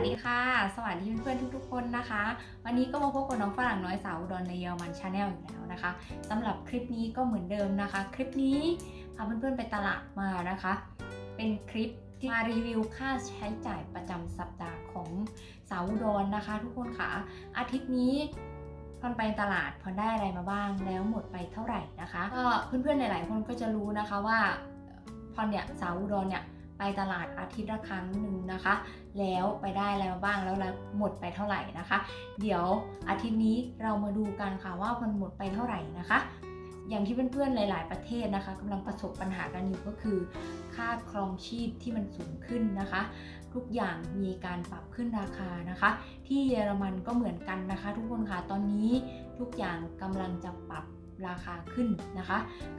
วัสดีค่ะ สวัสดีเพื่อนๆทุกๆคนนะคะ วันนี้ก็มาพบกับน้องฝรั่งน้อยสาวดอนในเยอรมันชาแนลอีกแล้วนะคะสำหรับคลิปนี้ก็เหมือนเดิมนะคะ คลิปนี้พาเพื่อนๆไปตลาดมานะคะ เป็นคลิปมารีวิวค่าใช้จ่ายประจำสัปดาห์ของสาวดรนนะคะ ทุกคนค่ะ อาทิตย์นี้พอนไปตลาดพอนได้อะไรมาบ้างแล้วหมดไปเท่าไหร่นะคะ ก็เพื่อนๆหลายๆคนก็จะรู้นะคะว่าพอนเนี่ยสาวอุดรเนี่ย ไปตลาดอาทิตย์ละครั้งหนึ่งนะคะ แล้วไปได้อะไรมาบ้างแล้วแล้วหมดไปเท่าไหร่นะคะ เดี๋ยวอาทิตย์นี้เรามาดูกันค่ะว่ามันหมดไปเท่าไหร่นะคะ อย่างที่เพื่อนๆหลาย ๆ ประเทศนะคะกำลังประสบปัญหากันอยู่ก็คือ ค่าครองชีพที่มันสูงขึ้นนะคะ ทุกอย่างมีการปรับขึ้นราคานะคะ ที่เยอรมันก็เหมือนกันนะคะ ทุกคนค่ะตอนนี้ทุกอย่างกำลังจะปรับราคาขึ้นนะคะ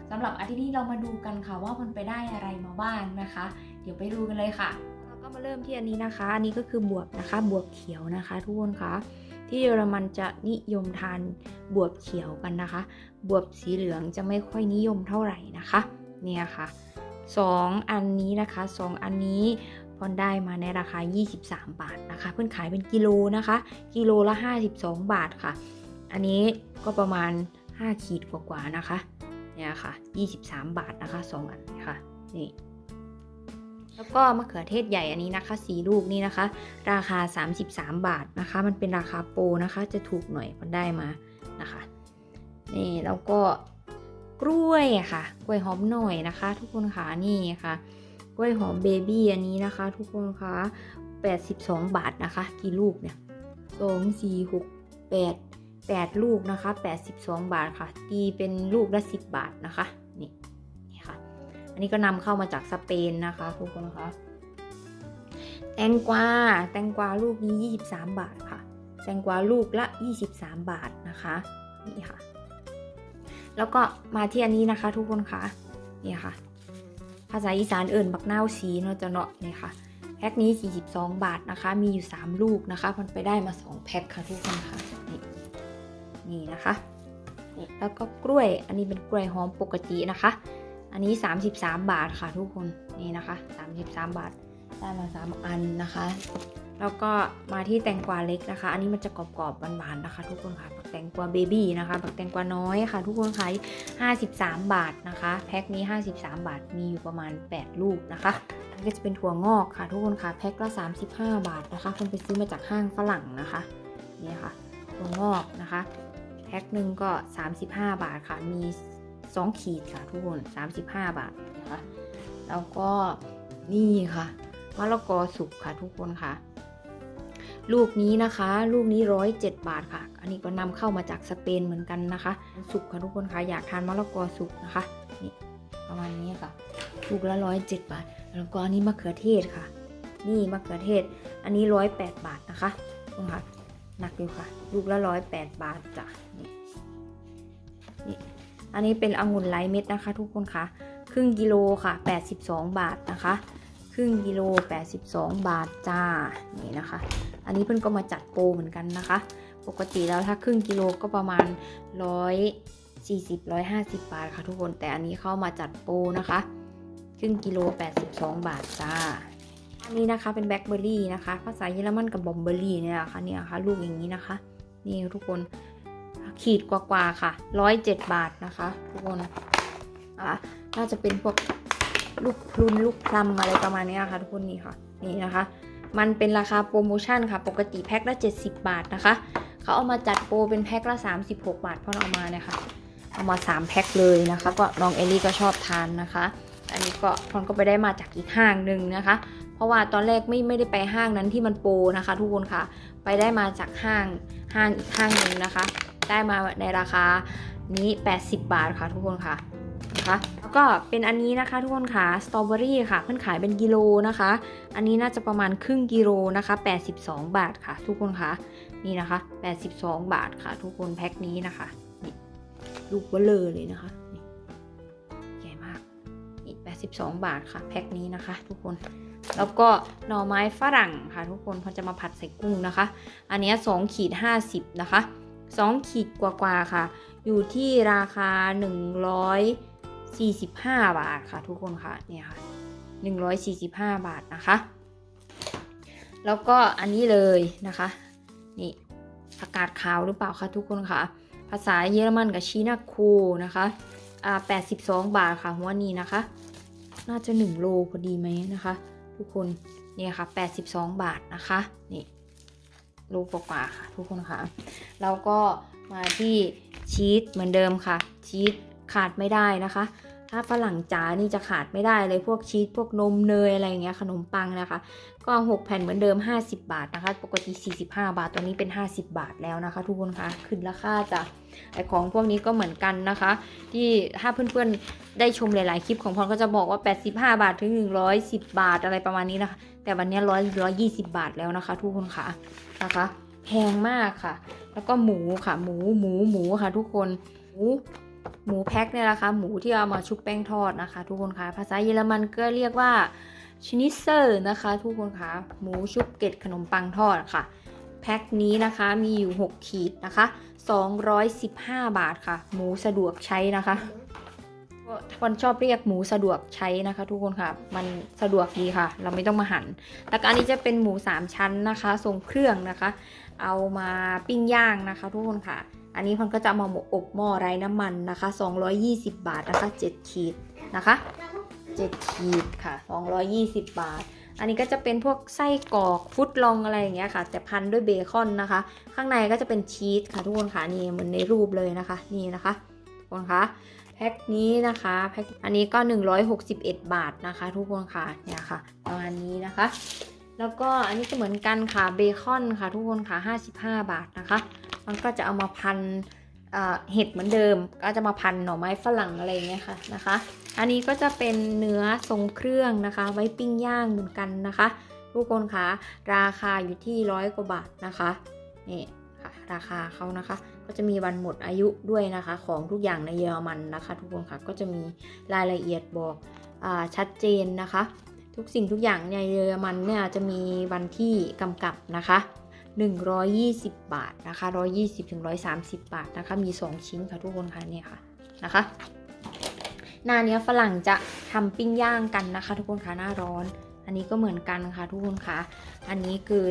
สำหรับอาทิตย์นี้เรามาดูกันค่ะว่ามันไปได้อะไรมาบ้างนะคะ เดี๋ยวไปดูกันเลยค่ะเราก็มาเริ่มที่อันนี้นะคะ อันนี้ก็คือบวบนะคะ บวบเขียวนะคะ ทุกคนคะที่เยอรมันจะนิยมทานบวบเขียวกันนะคะ บวบสีเหลืองจะไม่ค่อยนิยมเท่าไหร่นะคะ เนี่ยค่ะสองอันนี้นะคะสองอันนี้พอนได้มาในราคา 23 บาทนะคะ เพื่อนขายเป็นกิโลนะคะ กิโลละ 52 บาทค่ะ อันนี้ก็ประมาณ 5 ขีดกว่าๆนะคะ เนี่ยค่ะ 23 บาทนะคะสองอันนี้ค่ะ นี่ แล้วก็มะเขือเทศใหญ่อันนี้นะคะสีลูกนี่นะคะ ราคา 33 บาทนะคะ มันเป็นราคาโปรนะคะจะถูกหน่อยพอได้มานะคะนี่แล้วก็กล้วยค่ะ กล้วยหอมหน่อยนะคะ ทุกคนค่ะนี่ค่ะ กล้วยหอมเบบี้อันนี้นะคะ ทุกคนคะ82 บาทนะคะกี่ลูกเนี่ย2 4 6 8 8ลูกนะคะ 82 บาทค่ะตีเป็นลูกละ 10 บาทนะคะนี่ นนี้ก็นำเข้ามาจากสเปนนะคะทุกคนคะแตงกวาแตงกวาลูกนี้ 23 บาทค่ะ แตงกวาลูกละ 23 บาทนะคะนี่ค่ะ แล้วก็มาที่อันนี้นะคะ ทุกคนคะนี่ค่ะ ภาษาอีสานเอิ่นบักนาวสีเนาะจะเนาะนี่ค่ะแพ็คนี้ 42 บาทนะคะ มีอยู่ 3 ลูกนะคะ มันไปได้มา 2 แพ็คค่ะทุกคนค่ะ นี่นี่นะคะ แล้วก็กล้วย อันนี้เป็นกล้วยหอมปกตินะคะ อันนี้ 33 บาทค่ะทุกคนนี่นะคะ 33 บาทได้มา 3 อันนะคะ แล้วก็มาที่แตงกวาเล็กนะคะ อันนี้มันจะกรอบๆหวานๆนะคะ ทุกคนค่ะบักแตงกวาเบบี้นะคะบักแตงกวาน้อยค่ะ ทุกคนค่ะ53 บาทนะคะแพ็คนี้ 53 บาทมีอยู่ประมาณ 8 ลูกนะคะอันนี้ก็จะเป็นถั่วงอกค่ะ ทุกคนค่ะแพ็คละ35 บาทนะคะคนไปซื้อมาจากห้างฝรั่งนะคะนี่ค่ะถั่วงอกนะคะแพ็คหนึ่งก็ 35 บาทค่ะมี 2 ขีดค่ะทุกคน 35 บาทนะคะแล้วก็นี่ค่ะมะละกอสุกค่ะทุกคนค่ะ ลูกนี้นะคะ ลูกนี้ร้อยเจ็ดบาทค่ะ อันนี้ก็นำเข้ามาจากสเปนเหมือนกันนะคะ สุกค่ะทุกคนค่ะอยากทานมะละกอสุกนะคะนี่ประมาณนี้ค่ะลูกละร้อยเจ็ดบาท แล้วก็อันนี้มะเขือเทศค่ะ นี่มะเขือเทศ อันนี้ร้อยแปดบาทนะคะทุกคนค่ะหนักอยู่ค่ะ ลูกละร้อยแปดบาทจ้ะนี่ อันนี้เป็นองุ่นไร้เม็ดนะคะ ทุกคนค่ะ ครึ่งกิโลค่ะ 82 บาทนะคะ ครึ่งกิโล 82 บาทจ้า นี่นะคะ อันนี้เพื่อนก็มาจัดโปรเหมือนกันนะคะ ปกติแล้วถ้าครึ่งกิโลก็ประมาณ 140 150 บาทค่ะทุกคน แต่อันนี้เข้ามาจัดโปรนะคะ ครึ่งกิโล 82 บาทจ้า อันนี้นะคะเป็นแบล็คเบอร์รี่นะคะ ภาษาเยอรมันกับบอมเบอร์รี่เนี่ยค่ะเนี่ยค่ะลูกอย่างนี้นะคะ นี่ทุกคน ขีดกว่าๆค่ะ107บาทนะคะทุกคนอะน่าจะเป็นพวกลูกพลุนลูกพลัมอะไรประมาณนี้ยค่ะทุกคนนี่ค่ะนี่นะคะ มันเป็นราคาโปรโมชั่นค่ะ ปกติแพ็คละ 70 บาทนะคะเขาเอามาจัดโปรเป็นแพ็คละ 36 บาทเพราะเอามาเนี่ยค่ะเอามา 3 แพ็คเลยนะคะ ก็น้องเอลลี่ก็ชอบทานนะคะ อันนี้ก็พอนก็ไปได้มาจากอีกห้างหนึ่งนะคะ เพราะว่าตอนแรกไม่ไม่ได้ไปห้างนั้นที่มันโปรนะคะ ทุกคนค่ะ ไปได้มาจากห้างห้างอีกห้างหนึ่งนะคะ ได้มาในราคานี้ 80 บาทค่ะทุกคนค่ะนะคะแล้วก็เป็นอันนี้นะคะทุกคนค่ะสตรอเบอรี่ค่ะเพื่อนขายเป็นกิโลนะคะ อันนี้น่าจะประมาณครึ่งกิโลนะคะ 82 บาทค่ะ ทุกคนค่ะนี่นะคะ 82 บาทค่ะ ทุกคนแพ็คนี้นะคะนี่ลูกเบลเลอเลยนะคะนี่ใหญ่มากนี่82 บาทค่ะ แพ็คนี้นะคะ ทุกคนแล้วก็หน่อไม้ฝรั่งค่ะ ทุกคนพอจะมาผัดใส่กุ้งนะคะ อันนี้2ขีด50นะคะ 2 ขีดกว่าๆค่ะ อยู่ที่ราคา 145 บาทค่ะทุกคนค่ะเนี่ยค่ะ 145 บาทนะคะ แล้วก็อันนี้เลยนะคะ นี่ผักกาดขาวหรือเปล่าคะทุกคนค่ะ ภาษาเยอรมันกับชีนาคูนะคะอ่า82 บาทค่ะหัวนี้นะคะ น่าจะ 1 โลพอดีไหมนะคะ ทุกคนเนี่ยค่ะ 82 บาทนะคะนี่ โลกว่าค่ะทุกคนค่ะ แล้วก็มาที่ชีสเหมือนเดิมค่ะ ชีสขาดไม่ได้นะคะ ถ้าฝรั่งจ๋านี่จะขาดไม่ได้เลยพวกชีสพวกนมเนยอะไรเงี้ยขนมปังนะคะ ก็6แผ่นเหมือนเดิม 50 บาทนะคะ ปกติ 45 บาทตอนนี้เป็น 50 บาทแล้วนะคะ ทุกคนคะขึ้นราคาจ้ะไอของพวกนี้ก็เหมือนกันนะคะ ที่ถ้าเพื่อนๆได้ชมหลายๆคลิปของพรก็จะบอกว่า 85 บาทถึง 110 บาทอะไรประมาณนี้นะคะ แต่วันนี้100 120 บาทแล้วนะคะ ทุกคนค่ะ นะคะแพงมากค่ะ แล้วก็หมูค่ะ หมูหมูหมูค่ะทุกคนหมูหมูแพ็คเนี่ยนะคะ หมูที่เอามาชุบแป้งทอดนะคะ ทุกคนค่ะภาษาเยอรมันก็เรียกว่าชนิเซอร์นะคะ ทุกคนคะหมูชุบเกล็ดขนมปังทอดค่ะแพ็คนี้นะคะมีอยู่ 6 ขีดนะคะ 215 บาทค่ะ หมูสะดวกใช้นะคะ คนชอบเรียกหมูสะดวกใช้นะคะ ทุกคนค่ะ มันสะดวกดีค่ะ เราไม่ต้องมาหัน่นแล้วก็อันนี้จะเป็นหมู3ชั้นนะคะทรงเครื่องนะคะ เอามาปิ้งย่างนะคะ ทุกคนค่ะ อันนี้พันก็จะเอามาอบหม้อไร้น้ำมันนะคะ 220 บาทนะคะ 7 ขีดนะคะ 7 ขีดค่ะ 220 บาทอันนี้ก็จะเป็นพวกไส้กรอกฟุตลองอะไรอย่างเงี้ยค่ะ แต่พันด้วยเบคอนนะคะ ข้างในก็จะเป็นชีสค่ะทุกคนค่ะนี่เหมือนในรูปเลยนะคะ นี่นะคะทุกคนคะ แพ็คนี้นะคะแพ็คอันนี้ก็ 161 บาทนะคะ ทุกคนค่ะเนี่ยค่ะประมาณนี้นะคะ แล้วก็อันนี้ก็เหมือนกันค่ะเบคอนค่ะ ทุกคนค่ะ 55 บาทนะคะ มันก็จะเอามาพันเอ่อเห็ดเหมือนเดิม ก็จะมาพันหน่อไม้ฝรั่งอะไรเงี้ยค่ะนะคะ อันนี้ก็จะเป็นเนื้อทรงเครื่องนะคะ ไว้ปิ้งย่างเหมือนกันนะคะ ทุกคนคะราคาอยู่ที่ร้อยกว่าบาทนะคะนี่ค่ะราคาเขานะคะ ก็จะมีวันหมดอายุด้วยนะคะ ของทุกอย่างในเยอรมันนะคะ ทุกคนค่ะก็จะมีรายละเอียดบอกอชัดเจนนะคะ ทุกสิ่งทุกอย่างในเยอรมันเนี่ยจะมีวันที่กำกับนะคะ 120 บาทนะคะ 120ถึง130 บาทนะคะ มี 2 ชิ้นค่ะทุกคนค่ะเนี่ยค่ะนะคะหน้าเนี้ยฝรั่งจะทำปิ้งย่างกันนะคะ ทุกคนคะหน้าร้อน อันนี้ก็เหมือนกันค่ะทุกคนคะอันนี้คือ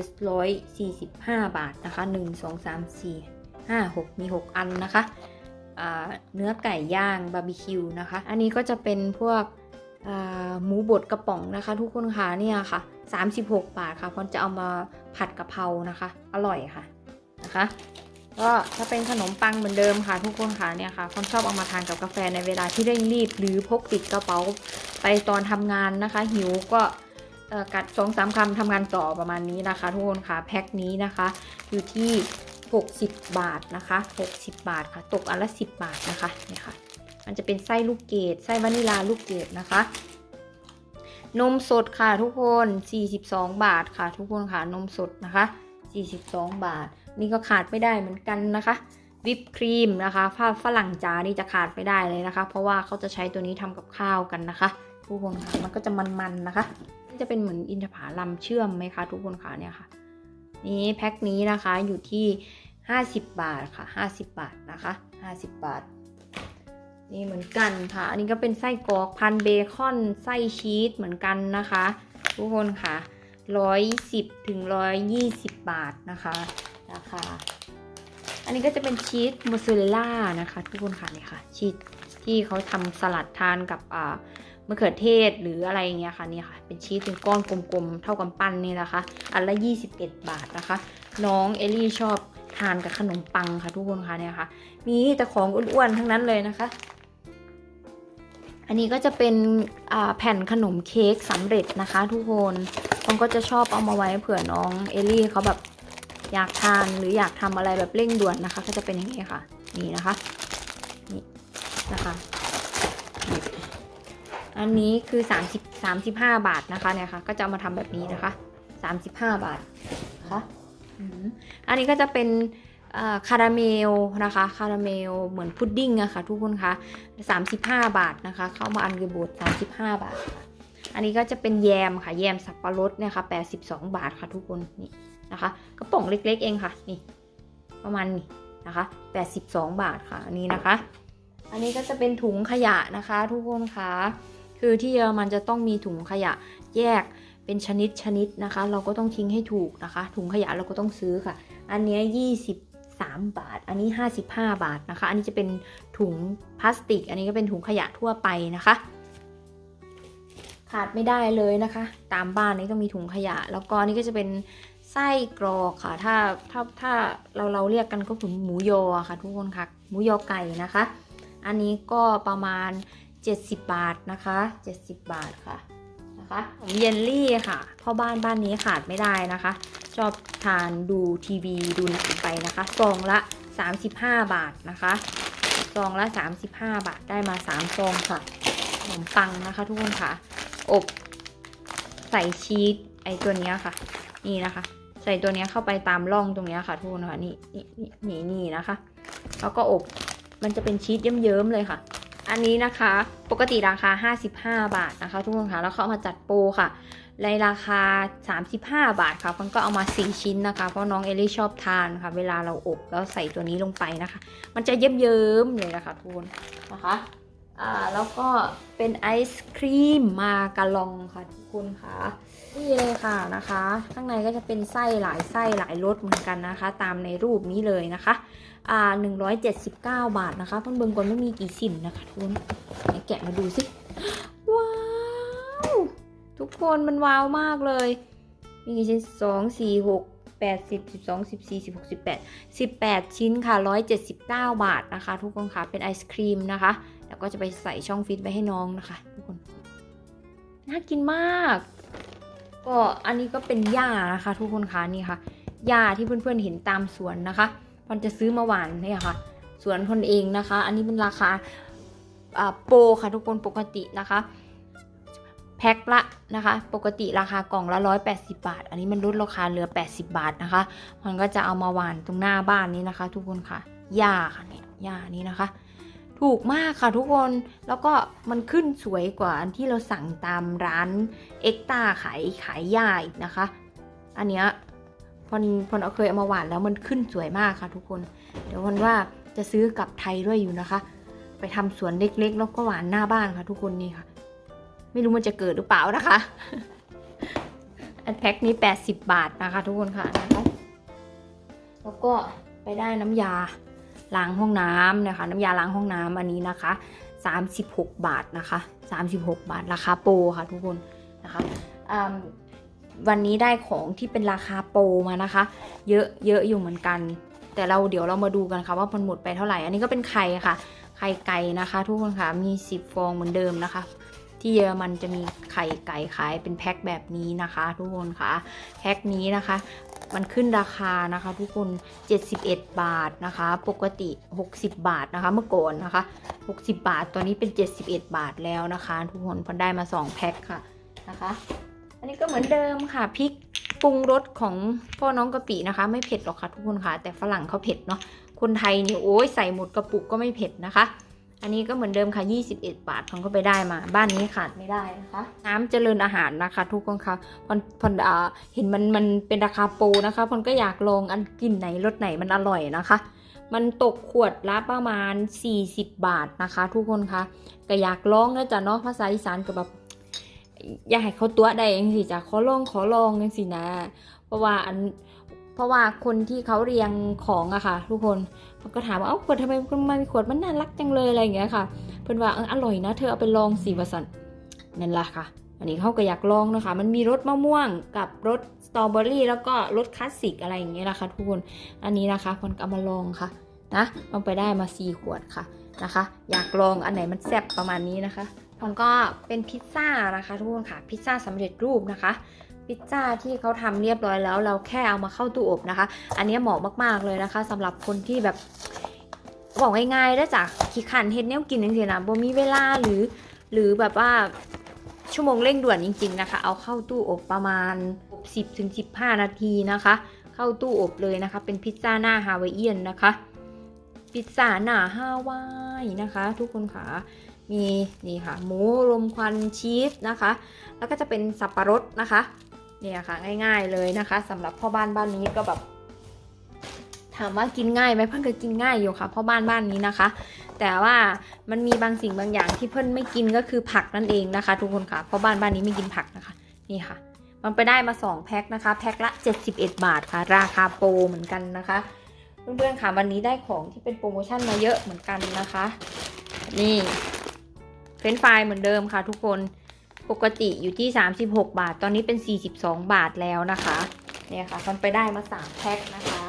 145 บาทนะคะ 1 2 3 4 5 6 มี 6 อันนะคะเนื้อไก่ย่างบาร์บีคิวนะคะ อันนี้ก็จะเป็นพวกหมูบดกระป๋องนะคะ ทุกคนคะเนี่ยค่ะ 36 บาทค่ะพอนจะเอามาผัดกะเพรานะคะ อร่อยค่ะนะคะก็ถ้าเป็นขนมปังเหมือนเดิมค่ะ ทุกคนค่ะเนี่ยค่ะคนชอบเอามาทานกับกาแฟในเวลาที่เร่งรีบ หรือพกติดกระเป๋าไปตอนทำงานนะคะ หิวก็กัดสองสามคำทำงานต่อประมาณนี้นะคะ ทุกคนค่ะแพ็คนี้นะคะ อยู่ที่ 60 บาทนะคะ 60 บาทค่ะ ตกอันละ 10 บาทนะคะเนี่ยค่ะ มันจะเป็นไส้ลูกเกดไส้วานิลาลูกเกดนะคะ นมสดค่ะทุกคน 42 บาทค่ะ ทุกคนค่ะนมสดนะคะ 42 บาท นี่ก็ขาดไม่ได้เหมือนกันนะคะวิปครีมนะคะถ้าฝรั่งจ๋านี่จะขาดไม่ได้เลยนะคะ เพราะว่าเขาจะใช้ตัวนี้ทำกับข้าวกันนะคะ ทุกคนค่ะมันก็จะมันๆนะคะ จะเป็นเหมือนอินทผลัมเชื่อมไหมคะ ทุกคนค่ะเนี่ยค่ะ นี่แพ็คนี้นะคะอยู่ที่ 50 บาทค่ะ 50 บาทนะคะ 50 บาท นี่เหมือนกันค่ะ อันนี้ก็เป็นไส้กรอกพันเบคอนไส้ชีสเหมือนกันนะคะ ทุกคนค่ะ 110ถึง120 บาทนะคะราคาอันนี้ก็จะเป็นชีสมอสซาเรลล่านะคะ ทุกคนค่ะนี่ค่ะชีสที่เขาทำสลัดทานกับอ่า มะเขือเทศหรืออะไรอย่างเงี้ยค่ะนี่ค่ะ เป็นชีสเป็นก้อนกลมๆ เท่ากำปั้นนี่นะคะ อันละ 21 บาทนะคะ น้องเอลลี่ชอบทานกับขนมปังค่ะทุกคนค่ะเนี่ยค่ะ มีแต่ของอ้วนๆทั้งนั้นเลยนะคะ อันนี้ก็จะเป็นแผ่นขนมเค้กสำเร็จนะคะ ทุกคนผมก็จะชอบเอามาไว้เผื่อน้องเอลลี่เขาแบบอยากทานหรืออยากทำอะไรแบบเร่งด่วนนะคะ ก็จะเป็นอย่างนี้ค่ะ นี่นะคะนี่นะคะ อันนี้คือ 30 35 บาทนะคะเนี่ยค่ะ ก็จะเอามาทำแบบนี้นะคะ 35 บาทนะคะอันนี้ก็จะเป็นคาราเมลนะคะคาราเมลเหมือนพุดดิ้งอะค่ะทุกคนคะ35 บาทนะคะ เข้ามาอันเกบด35 บาท อันนี้ก็จะเป็นแยมค่ะแยมสับปะรดเนี่ยค่ะ82 บาทค่ะทุกคนนี่นะคะกระป๋องเล็ก ๆ เองค่ะนี่ประมาณนี้นะคะ 82 บาทค่ะอันนี้นะคะ อันนี้ก็จะเป็นถุงขยะนะคะ ทุกคนค่ะ คือที่เยอรมันจะต้องมีถุงขยะแยกเป็นชนิดชนิดนะคะ เราก็ต้องทิ้งให้ถูกนะคะ ถุงขยะเราก็ต้องซื้อค่ะ อันนี้23 บาท อันนี้ 55 บาทนะคะ อันนี้จะเป็นถุงพลาสติก อันนี้ก็เป็นถุงขยะทั่วไปนะคะ ขาดไม่ได้เลยนะคะ ตามบ้านนี้ต้องมีถุงขยะ แล้วก็นนี่ก็จะเป็นไส้กรอกค่ะ ถ้าถ้าถ้าเราเราเรียกกันก็คือหมูยอค่ะ ทุกคนค่ะ หมูยอไก่นะคะ อันนี้ก็ประมาณ 70 บาทนะคะ 70 บาทค่ะนะคะผมเยลลี่ค่ะพ่อบ้านบ้านนี้ขาดไม่ได้นะคะ ชอบทานดูทีวีดูหนังไปนะคะซองละ 35 บาทนะคะซองละ 35 บาทได้มา3ซองค่ะขนมปังนะคะทุกคนค่ะ อบใส่ชีสไอตัวนี้ค่ะ นี่นะคะ ใส่ตัวนี้เข้าไปตามร่องตรงนี้ค่ะทุกคนค่ะนี่นี่นี่นี่นี่นะคะ แล้วก็อบมันจะเป็นชีสเยิ้มๆเลยค่ะ อันนี้นะคะปกติราคา 55 บาทนะคะ ทุกคนค่ะแล้วเขาเอามาจัดโปรค่ะในราคา 35 บาทค่ะมันก็เอามา 4 ชิ้นนะคะ เพราะน้องเอลี่ชอบทานค่ะ เวลาเราอบแล้วใส่ตัวนี้ลงไปนะคะ มันจะเยิ้มๆเลยนะคะทุกคนนะคะอ่าแล้วก็เป็นไอศครีมมากะลองค่ะทุกคนค่ะ นี่เลยค่ะนะคะ ข้างในก็จะเป็นไส้หลายไส้หลายรสเหมือนกันนะคะ ตามในรูปนี้เลยนะคะอ่า179บาทนะคะเพิ่อนเบิงก่อนไม่มีกี่สิ่นนะคะทุกคนแกะมาดูสิว้าวทุกคนมันว้าวมากเลย มีกี่ชิ้นสองสี่หกแปดสิบสิบสองสิบสี่สิบหกสิบแปดสิบแปดชิ้นค่ะร้อยเจ็ดสิบเก้าบาทนะคะ ทุกคนค่ะเป็นไอศครีมนะคะ แล้วก็จะไปใส่ช่องฟิตไว้ให้น้องนะคะ ทุกคนน่ากินมาก ก็อันนี้ก็เป็นหญ้านะคะ ทุกคนค่ะนี่ค่ะหญ้าที่เพื่อนๆเห็นตามสวนนะคะมันจะซื้อมาหวานเนี่ยค่ะ สวนคนเองนะคะ อันนี้เป็นราคาอ่าโปรค่ะทุกคนปกตินะคะแพ็คละนะคะ ปกติราคากล่องละ 180 บาท อันนี้มันลดราคาเหลือ 80 บาทนะคะ มันก็จะเอามาหวานตรงหน้าบ้านนี้นะคะ ทุกคนค่ะหญ้าค่ะเนี่ยหญ้านี้นะคะ ถูกมากค่ะทุกคน แล้วก็มันขึ้นสวยกว่าอันที่เราสั่งตามร้านเอ็กตาขายขายหญ้าอีกนะคะ อันเนี้ยพอนพอนเอาเคยเอามาหวานแล้วมันขึ้นสวยมากค่ะทุกคน เดี๋ยวพอนว่าจะซื้อกลับไทยด้วยอยู่นะคะ ไปทำสวนเล็กๆ แล้วก็หวานหน้าบ้านค่ะทุกคนนี่ค่ะ ไม่รู้มันจะเกิดหรือเปล่านะคะ อันแพ็คนี้ 80 บาทนะคะ ทุกคนค่ะนะคะแล้วก็ไปได้น้ำยา ล้างห้องน้ำนะคะ น้ำยาล้างห้องน้ำอันนี้นะคะ 36 บาทนะคะ 36 บาทราคาโปรค่ะทุกคนนะคะวันนี้ได้ของที่เป็นราคาโปรมานะคะ เยอะเยอะอยู่เหมือนกัน แต่เราเดี๋ยวเรามาดูกันค่ะว่ามันหมดไปเท่าไหร่ อันนี้ก็เป็นไข่ค่ะ ไข่ไก่นะคะ ทุกคนค่ะมี 10 ฟองเหมือนเดิมนะคะ ที่เยอรมันจะมีไข่ไก่ขายเป็นแพ็คแบบนี้นะคะ ทุกคนค่ะแพ็คนี้นะคะ มันขึ้นราคานะคะทุกคน 71 บาทนะคะ ปกติ 60 บาทนะคะ เมื่อก่อนนะคะ 60 บาท ตอนนี้เป็น 71 บาทแล้วนะคะ ทุกคนพอได้มา 2 แพ็คค่ะนะคะ อันนี้ก็เหมือนเดิมค่ะพริกปรุงรสของพ่อน้องกะปินะคะ ไม่เผ็ดหรอกค่ะทุกคนค่ะ แต่ฝรั่งเขาเผ็ดเนาะคนไทยนี่โอ้ยใส่หมดกระปุกก็ไม่เผ็ดนะคะ อันนี้ก็เหมือนเดิมค่ะ 21 บาทของก็ไปได้มา บ้านนี้ขาดไม่ได้นะคะ น้ำเจริญอาหารนะคะ ทุกคนค่ะพอนพอนอ่าเห็นมันมันเป็นราคาโปรนะคะพอนก็อยากลองอันกินไหนรสไหนมันอร่อยนะคะ มันตกขวดละประมาณ 40 บาทนะคะ ทุกคนคะก็อยากลองนะจ๊ะเนาะภาษาอีสานก็แบบอยากให้เขาตัวได้ยังสิจ้ะขอลองขอลองยังสินะ เพราะว่าอันเพราะว่าคนที่เขาเรียงของอะค่ะ ทุกคน เขาก็ถามว่าเอ้าขวดทำไมมันมีขวดมันน่ารักจังเลยอะไรอย่างเงี้ยค่ะ เพิ่อนว่าอร่อยนะ เธอเอาไปลองสิวสันนั่นแหละค่ะ อันนี้เขาก็อยากลองนะคะ มันมีรสมะม่วงกับรสสตรอเบอรี่แล้วก็รสคลาสสิกอะไรอย่างเงี้ยนะคะทุกคน อันนี้นะคะคนก็เอามาลองค่ะนะลองไปได้มา4ขวดค่ะนะคะ อยากลองอันไหนมันแซ่บประมาณนี้นะคะผมก็เป็นพิซซ่านะคะทุกคนค่ะ พิซซ่าสำเร็จรูปนะคะ พิซซ่าที่เขาทำเรียบร้อยแล้ว เราแค่เอามาเข้าตู้อบนะคะ อันนี้เหมาะมากๆเลยนะคะสำหรับคนที่แบบบอกง่ายๆได้จากขี้ขันเฮ็ดแนวกินจังซี่นะบ่มีเวลาหรือ หรือแบบว่าชั่วโมงเร่งด่วนจริง ๆนะคะ เอาเข้าตู้อบประมาณ 10ถึง15 นาทีนะคะ เข้าตู้อบเลยนะคะ เป็นพิซซ่าหน้าฮาวายเอียนนะคะ พิซซ่าหน้าฮาวายนะคะ ทุกคนค่ะมีนี่ค่ะ หมูรมควันชีสนะคะ แล้วก็จะเป็นสับปะรดนะคะ เนี่ยค่ะง่ายๆเลยนะคะสำหรับพ่อบ้านบ้านนี้ก็แบบถามว่ากินง่ายไหมเพื่อนก็กินง่ายอยู่ค่ะพ่อบ้านบ้านนี้นะคะ แต่ว่ามันมีบางสิ่งบางอย่างที่เพื่อนไม่กินก็คือผักนั่นเองนะคะ ทุกคนค่ะพ่อบ้านบ้านนี้ไม่กินผักนะคะนี่ค่ะ มันไปได้มา2แพ็คนะคะแพ็คละ 71 บาทค่ะ ราคาโปรเหมือนกันนะคะ เพื่อนๆค่ะวันนี้ได้ของที่เป็นโปรโมชั่นมาเยอะเหมือนกันนะคะ นี่เฟรนฟรายเหมือนเดิมค่ะทุกคน ปกติอยู่ที่ 36 บาท ตอนนี้เป็น 42 บาทแล้วนะคะเนี่ยค่ะมันไปได้มา 3 แพ็คนะคะ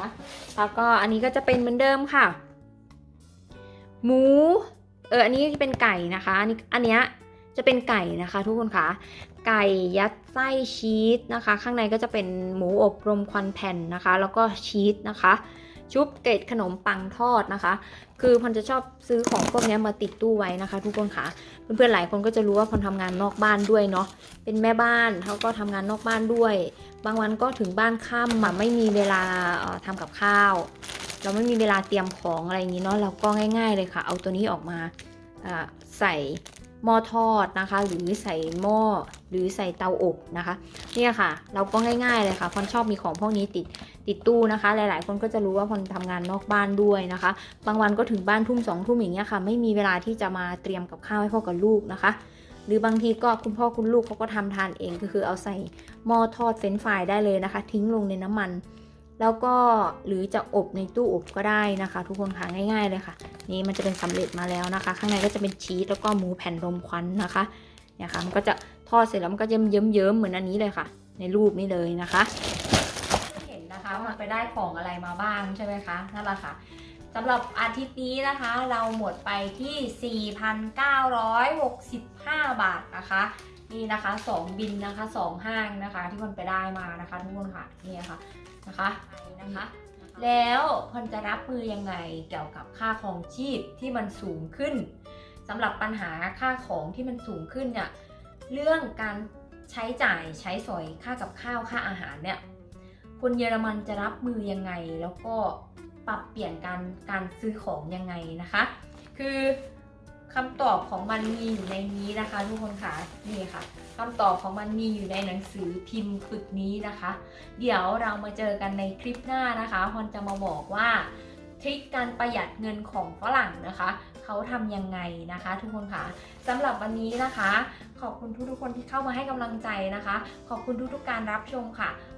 แล้วก็อันนี้ก็จะเป็นเหมือนเดิมค่ะ หมู เออ อันนี้เป็นไก่นะคะ อันนี้ อันเนี้ยจะเป็นไก่นะคะ ทุกคนค่ะไก่ยัดไส้ชีสนะคะ ข้างในก็จะเป็นหมูอบรมควันแผ่นนะคะ แล้วก็ชีสนะคะ ชุบเกล็ดขนมปังทอดนะคะ คือพันจะชอบซื้อของพวกนี้มาติดตู้ไว้นะคะ ทุกคนค่ะเพื่อนๆหลายคนก็จะรู้ว่าพันทำงานนอกบ้านด้วยเนาะเป็นแม่บ้านเขาก็ทำงานนอกบ้านด้วย บางวันก็ถึงบ้านค่ำอะไม่มีเวลาเอ่อทำกับข้าว เราไม่มีเวลาเตรียมของอะไรอย่างนี้เนาะเราก็ง่าย ๆ เลยค่ะ เอาตัวนี้ออกมาอ่าใส่หม้อทอดนะคะ หรือใส่หม้อหรือใส่เตาอบนะคะ เนี่ยค่ะ เราก็ง่ายๆเลยค่ะพอนชอบมีของพวกนี้ติด ติดตู้นะคะ หลาย ๆ คนก็จะรู้ว่าพอนทำงานนอกบ้านด้วยนะคะ บางวันก็ถึงบ้านทุ่มสองทุ่มอย่างเงี้ยค่ะ ไม่มีเวลาที่จะมาเตรียมกับข้าวให้พ่อกับลูกนะคะ หรือบางทีก็คุณพ่อคุณลูกเขาก็ทำทานเองก็คือเอาใส่หม้อทอดเฟรนฟรายได้เลยนะคะ ทิ้งลงในน้ำมัน แล้วก็หรือจะอบในตู้อบก็ได้นะคะ ทุกคนค่ะง่าย ๆ เลยค่ะ นี่มันจะเป็นสำเร็จมาแล้วนะคะ ข้างในก็จะเป็นชีสแล้วก็หมูแผ่นรมควันนะคะเนี่ยค่ะมันก็จะทอดเสร็จแล้วมันก็จะเยิ้มๆเหมือนอันนี้เลยค่ะ ในรูปนี้เลยนะคะ นนะคะมันไปได้ของอะไรมาบ้างใช่ไหมคะนั่นแหละค่ะสำหรับอาทิตย์นี้นะคะเราหมดไปที่ 4,965 บาทนะคะ นี่นะคะ 2 บินนะคะ 2 ห้างนะคะ ที่มันไปได้มานะคะทุกคนค่ะนี่ค่ะนะคะนะคะ แล้วพอนจะรับมือยังไงเกี่ยวกับค่าของชีพที่มันสูงขึ้นสำหรับปัญหาค่าของที่มันสูงขึ้นเนี่ยเรื่องการใช้จ่ายใช้สอยค่ากับข้าวค่าอาหารเนี่ย คนเยอรมันจะรับมือยังไง แล้วก็ปรับเปลี่ยนการการซื้อของยังไงนะคะ คือคำตอบของมันมีอยู่ในนี้นะคะ ทุกคนค่ะนี่ค่ะคำตอบของมันมีอยู่ในหนังสือพิมพ์ปึกนี้นะคะ เดี๋ยวเรามาเจอกันในคลิปหน้านะคะพอนจะมาบอกว่าทริคการประหยัดเงินของฝรั่งนะคะ เขาทำยังไงนะคะ ทุกคนค่ะสำหรับวันนี้นะคะ ขอบคุณทุกๆคนที่เข้ามาให้กำลังใจนะคะ ขอบคุณทุกๆการรับชมค่ะ